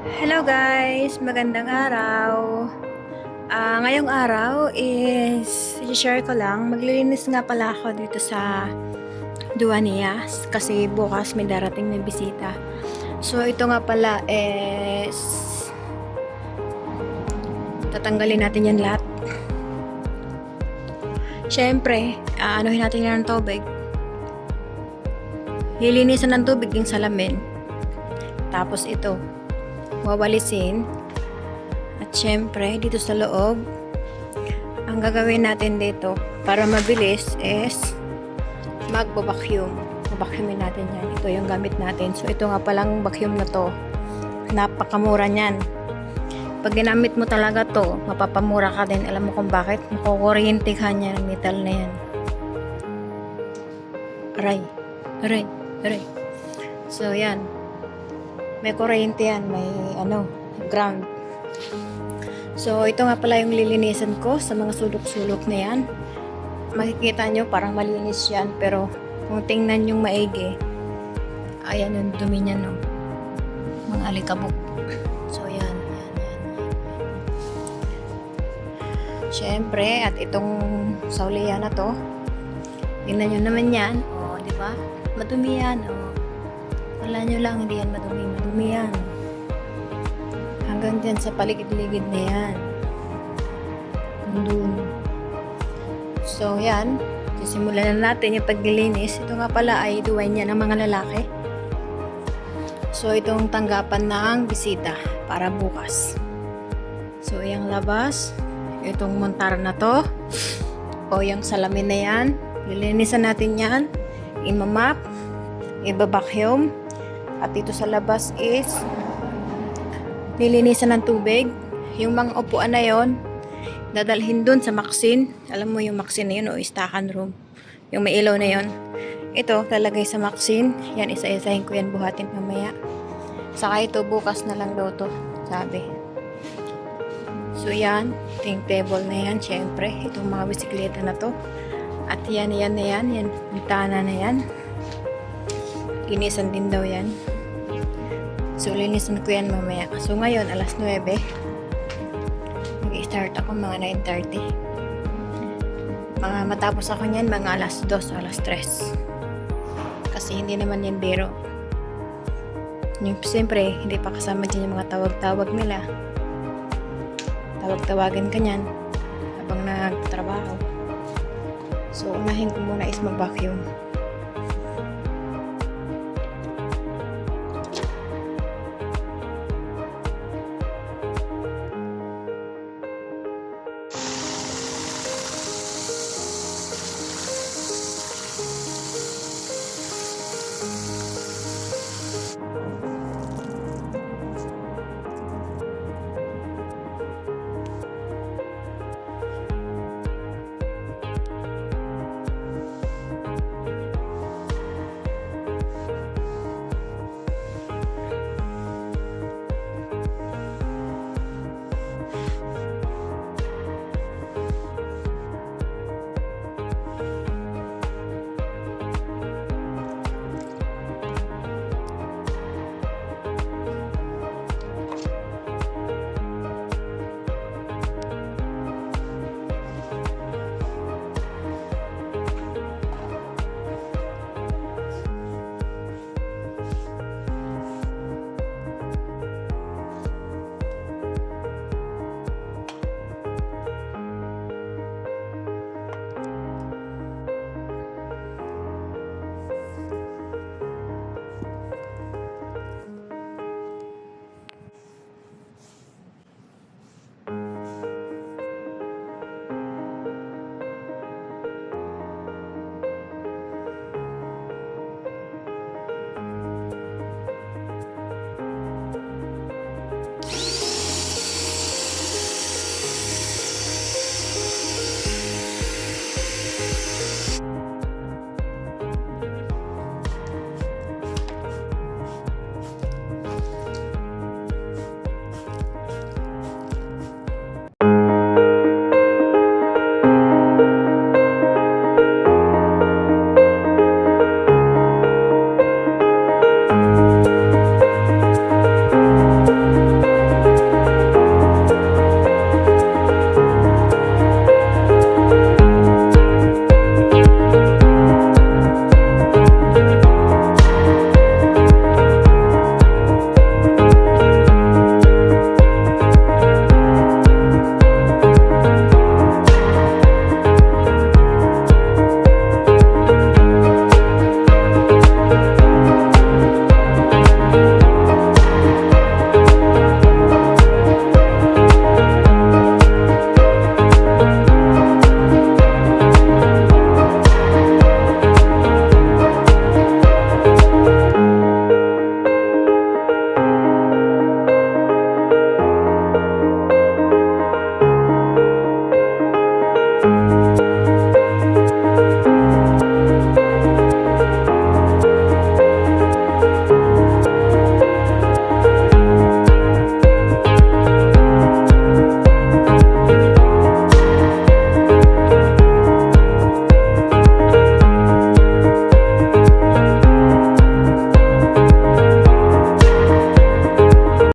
Hello guys! Magandang araw! Ah, ngayong araw is i-share ko lang. Maglilinis nga pala ako dito sa Duanias kasi bukas may darating na bisita. So ito nga pala is tatanggalin natin yan lahat. Siyempre, aanuhin natin yan ng tubig. Lilinisan ng tubig yung salamin. Tapos ito, wawalisin. At syempre, dito sa loob, ang gagawin natin dito para mabilis is. Babacuumin natin yan. Ito yung gamit natin. So, ito nga palang vacuum na to. Napakamura niyan. Pag ginamit mo talaga to, mapapamura ka din. Alam mo kung bakit? Makukuryente ka niya ng metal na yan. Aray. Aray. Aray. So, yan may kuryente yan, may ano, ground. So, ito nga pala yung lilinisan ko sa mga sulok-sulok na yan. Makikita nyo, parang malinis yan, pero kung tingnan yung maigi, ayan yung dumi niya, no? Mga alikabok. So, yan, yan, yan. Siyempre, at itong sauliya na to, tingnan nyo naman yan, o, di ba? Madumi yan, o. Wala nyo lang, hindi yan madumi. Madumi yan. Hanggang dyan sa paligid-ligid na yan. Nandun. So, yan. Sisimulan na natin yung paglilinis. Ito nga pala ay duway niya ng mga lalaki. So, itong tanggapan ng bisita para bukas. So, yung labas. Itong montar na to. O yung salamin na yan. Lilinisan natin yan. Imamap. Ibabacuum. At dito sa labas is lilinisan ng tubig. Yung mga upuan na yon dadalhin dun sa Maxine. Alam mo yung Maxine na yun o istakan room. Yung may ilaw na yon Ito, lalagay sa Maxine. Yan, isa-isahin ko yan buhatin mamaya. Saka ito, bukas na lang daw to. Sabi. So yan, ting table na yan, syempre. Itong mga bisikleta na to. At yan, yan yan. Yan, bitana na yan. Linisan din daw yan. So, linisan ko yan mamaya. So, ngayon, alas 9. Mag-start ako mga 9.30. Mga matapos ako niyan, mga alas 2, alas 3. Kasi hindi naman yan biro. Siyempre, hindi pa kasama dyan yung mga tawag-tawag nila. Tawag-tawagan ka niyan habang nagtrabaho. So, unahin ko muna is mag-vacuum.